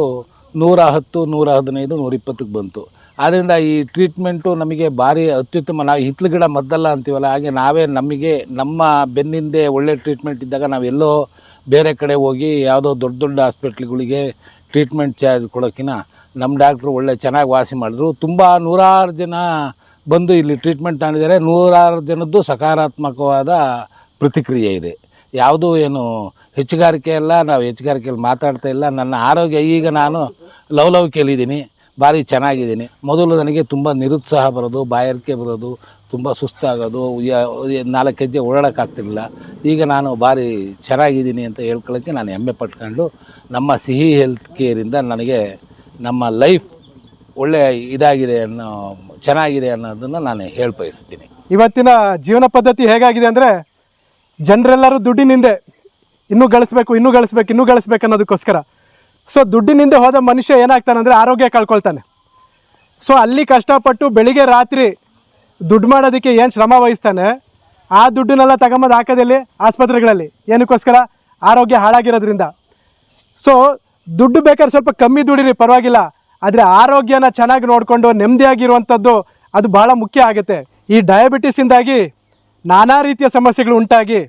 ನೂರ ಹತ್ತು, ನೂರ ಹದಿನೈದು, ನೂರ ಇಪ್ಪತ್ತಕ್ಕೆ ಬಂತು. ಆದ್ದರಿಂದ ಈ ಟ್ರೀಟ್ಮೆಂಟು ನಮಗೆ ಭಾರಿ ಅತ್ಯುತ್ತಮ. ನಾವು ಹಿತ್ಲು ಗಿಡ ಮದ್ದಲ್ಲ ಅಂತೀವಲ್ಲ, ಹಾಗೆ ನಾವೇ ನಮಗೆ ನಮ್ಮ ಬೆನ್ನಿಂದೆ ಒಳ್ಳೆ ಟ್ರೀಟ್ಮೆಂಟ್ ಇದ್ದಾಗ ನಾವೆಲ್ಲೋ ಬೇರೆ ಕಡೆ ಹೋಗಿ ಯಾವುದೋ ದೊಡ್ಡ ದೊಡ್ಡ ಹಾಸ್ಪಿಟ್ಲ್ಗಳಿಗೆ ಟ್ರೀಟ್ಮೆಂಟ್ ಚಾರ್ಜ್ ಕೊಡೋಕ್ಕಿಂತ ನಮ್ಮ ಡಾಕ್ಟ್ರು ಒಳ್ಳೆ ಚೆನ್ನಾಗಿ ವಾಸಿ ಮಾಡಿದ್ರು. ತುಂಬ ನೂರಾರು ಜನ ಬಂದು ಇಲ್ಲಿ ಟ್ರೀಟ್ಮೆಂಟ್ ತಗೊಂಡಿದ್ದಾರೆ. ನೂರಾರು ಜನದ್ದು ಸಕಾರಾತ್ಮಕವಾದ ಪ್ರತಿಕ್ರಿಯೆ ಇದೆ. ಯಾವುದೂ ಏನು ಹೆಚ್ಚುಗಾರಿಕೆ ಅಲ್ಲ, ನಾವು ಹೆಚ್ಚುಗಾರಿಕೆಯಲ್ಲಿ ಮಾತಾಡ್ತಾ ಇಲ್ಲ. ನನ್ನ ಆರೋಗ್ಯ ಈಗ ನಾನು ಲವಲವಿಕೆಯಲ್ಲಿದ್ದೀನಿ. ಭಾರಿ ಚೆನ್ನಾಗಿದ್ದೀನಿ. ಮೊದಲು ನನಗೆ ತುಂಬ ನಿರುತ್ಸಾಹ ಬರೋದು, ಬಾಯಾರಿಕೆ ಬರೋದು, ತುಂಬ ಸುಸ್ತಾಗೋದು ನಾಲ್ಕು ಹೆಜ್ಜೆ ಓಡಾಡೋಕ್ಕಾಗ್ತಿರ್ಲಿಲ್ಲ. ಈಗ ನಾನು ಭಾರಿ ಚೆನ್ನಾಗಿದ್ದೀನಿ ಅಂತ ಹೇಳ್ಕೊಳ್ಳೋಕ್ಕೆ ನಾನು ಹೆಮ್ಮೆ ಪಟ್ಕೊಂಡು ನಮ್ಮ ಸಿಹಿ ಹೆಲ್ತ್ ಕೇರಿಂದ ನನಗೆ ನಮ್ಮ ಲೈಫ್ ಒಳ್ಳೆಯ ಇದಾಗಿದೆ ಅನ್ನೋ, ಚೆನ್ನಾಗಿದೆ ಅನ್ನೋದನ್ನು ನಾನು ಹೇಳಿ ಬಯಸ್ತೀನಿ ಇವತ್ತಿನ ಜೀವನ ಪದ್ಧತಿ ಹೇಗಾಗಿದೆ ಅಂದರೆ ಜನರೆಲ್ಲರೂ ದುಡ್ಡಿನಿಂದೆ ಇನ್ನೂ ಗಳಿಸ್ಬೇಕು ಇನ್ನೂ ಗಳಿಸ್ಬೇಕು ಇನ್ನೂ ಗಳಿಸ್ಬೇಕು ಅನ್ನೋದಕ್ಕೋಸ್ಕರ. ಸೊ ದುಡ್ಡಿನಿಂದ ಹೋದ ಮನುಷ್ಯ ಏನಾಗ್ತಾನೆ ಅಂದರೆ ಆರೋಗ್ಯ ಕಳ್ಕೊಳ್ತಾನೆ. ಸೊ ಅಲ್ಲಿ ಕಷ್ಟಪಟ್ಟು ಬೆಳಿಗ್ಗೆ ರಾತ್ರಿ ದುಡ್ಡು ಮಾಡೋದಕ್ಕೆ ಏನು ಶ್ರಮ ವಹಿಸ್ತಾನೆ? ಆ ದುಡ್ಡನ್ನೆಲ್ಲ ತಗೊಂಬಂದು ಹಾಕೋದಲ್ಲಿ? ಆಸ್ಪತ್ರೆಗಳಲ್ಲಿ. ಏನಕ್ಕೋಸ್ಕರ? ಆರೋಗ್ಯ ಹಾಳಾಗಿರೋದ್ರಿಂದ. ಸೊ ದುಡ್ಡು ಬೇಕಾದ್ರೆ ಸ್ವಲ್ಪ ಕಮ್ಮಿ ದುಡಿರಿ, ಪರವಾಗಿಲ್ಲ. ಆದರೆ ಆರೋಗ್ಯನ ಚೆನ್ನಾಗಿ ನೋಡಿಕೊಂಡು ನೆಮ್ಮದಿಯಾಗಿರುವಂಥದ್ದು ಅದು ಭಾಳ ಮುಖ್ಯ ಆಗುತ್ತೆ. ಈ ಡಯಾಬಿಟಿಸಿಂದಾಗಿ ನಾನಾ ರೀತಿಯ ಸಮಸ್ಯೆಗಳು ಉಂಟಾಗಿ,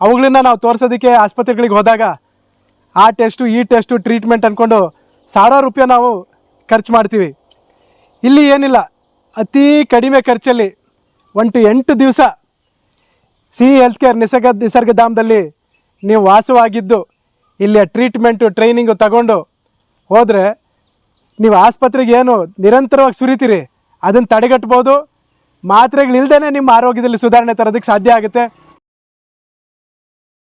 ಅವುಗಳನ್ನ ನಾವು ತೋರಿಸೋದಕ್ಕೆ ಆಸ್ಪತ್ರೆಗಳಿಗೆ ಹೋದಾಗ ಆ ಟೆಸ್ಟು, ಈ ಟೆಸ್ಟು ಟ್ರೀಟ್ಮೆಂಟ್ ಅಂದ್ಕೊಂಡು ಸಾವಿರಾರು ರೂಪಾಯಿ ನಾವು ಖರ್ಚು ಮಾಡ್ತೀವಿ. ಇಲ್ಲಿ ಏನಿಲ್ಲ, ಅತಿ ಕಡಿಮೆ ಖರ್ಚಲ್ಲಿ ಒಂದು ಎಂಟು ದಿವಸ ಸಿ ಹೆಲ್ತ್ ಕೇರ್ ನಿಸರ್ಗ ನಿಸರ್ಗಧಾಮದಲ್ಲಿ ನೀವು ವಾಸವಾಗಿದ್ದು, ಇಲ್ಲಿಯ ಟ್ರೀಟ್ಮೆಂಟು ಟ್ರೈನಿಂಗು ತಗೊಂಡು ಹೋದರೆ ನೀವು ಆಸ್ಪತ್ರೆಗೆ ಏನು ನಿರಂತರವಾಗಿ ಸುರಿತೀರಿ, ಅದನ್ನು ತಡೆಗಟ್ಬೋದು. ಮಾತ್ರೆಗಳಿಲ್ದೇ ನಿಮ್ಮ ಆರೋಗ್ಯದಲ್ಲಿ ಸುಧಾರಣೆ ತರೋದಕ್ಕೆ ಸಾಧ್ಯ ಆಗುತ್ತೆ.